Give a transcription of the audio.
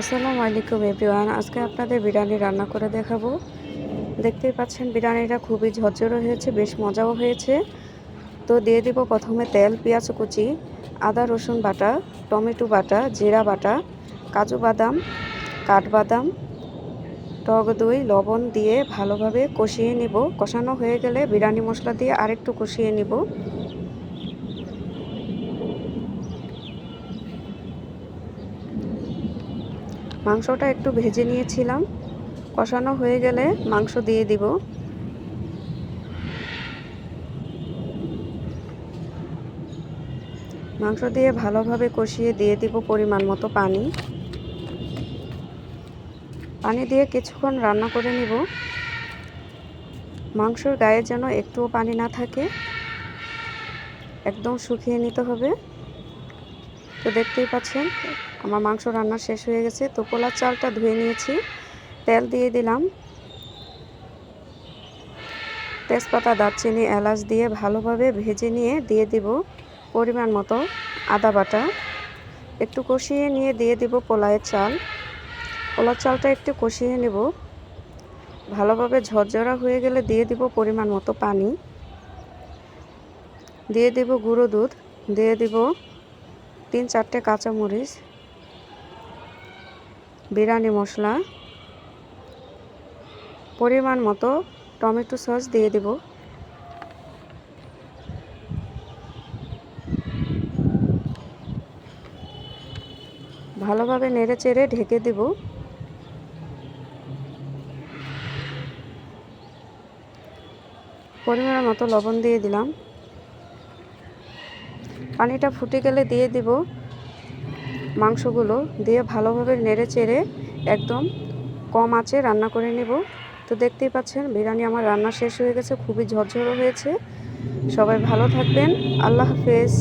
আসসালামু আলাইকুম এভরিওয়ান। আজকে আপনাদের বিরিয়ানি রান্না করে দেখাবো। দেখতেই পাচ্ছেন, বিরিয়ানিটা খুবই ঝরঝরে হয়েছে, বেশ মজাও হয়েছে। তো দিয়ে দিব প্রথমে তেল, পেঁয়াজ কুচি, আদা, রসুন বাটা, টমেটো বাটা, জিরা বাটা, কাজু বাদাম, কাঠবাদাম, টক দই, লবণ দিয়ে ভালোভাবে কষিয়ে নিব। কষানো হয়ে গেলে বিরিয়ানি মশলা দিয়ে আরেকটু কষিয়ে নিব। মাংসটা একটু ভেজে নিয়েছিলাম। কষানো হয়ে গেলে মাংস দিয়ে দিব। মাংস দিয়ে ভালোভাবে কষিয়ে দিয়ে দিব পরিমাণ মতো পানি। পানি দিয়ে কিছুক্ষণ রান্না করে নিব। মাংসর গায়ে যেন একটুও পানি না থাকে। একদম শুকিয়ে নিতে হবে। তো দেখতেই পাচ্ছেন আমার মাংস রান্না শেষ হয়ে গেছে, তো পোলার চালটা ধুয়ে নিয়েছি। তেল দিয়ে দিলাম। তেজপাতা, দারচিনি, এলাচ দিয়ে ভালোভাবে ভেজে নিয়ে দিয়ে দিব পরিমাণ মতো আদা বাটা। একটু কষিয়ে নিয়ে দিয়ে দিব পোলায়ের চাল। পোলার চালটা একটু কষিয়ে নেব। ভালোভাবে ঝরঝরা হয়ে গেলে দিয়ে দিব পরিমাণ মতো পানি। দিয়ে দিব গুঁড়ো দুধ। দিয়ে দিব তিন চারটে কাঁচামরিচ। বিরিয়ানি মশলা, পরিমাণ মতো টমেটো সস দিয়ে দেব। ভালোভাবে নেড়ে চেড়ে ঢেকে দেব। পরিমাণ মতো লবণ দিয়ে দিলাম। পানিটা ফুটে গেলে দিয়ে দিব। মাংসগুলো দিয়ে ভালোভাবে নেড়ে চেড়ে একদম কম আঁচে রান্না করে নেব। তো দেখতেই পাচ্ছেন, বিরিয়ানি আমার রান্না শেষ হয়ে গেছে, খুবই ঝরঝরো হয়েছে। সবাই ভালো থাকবেন, আল্লাহ হাফেজ।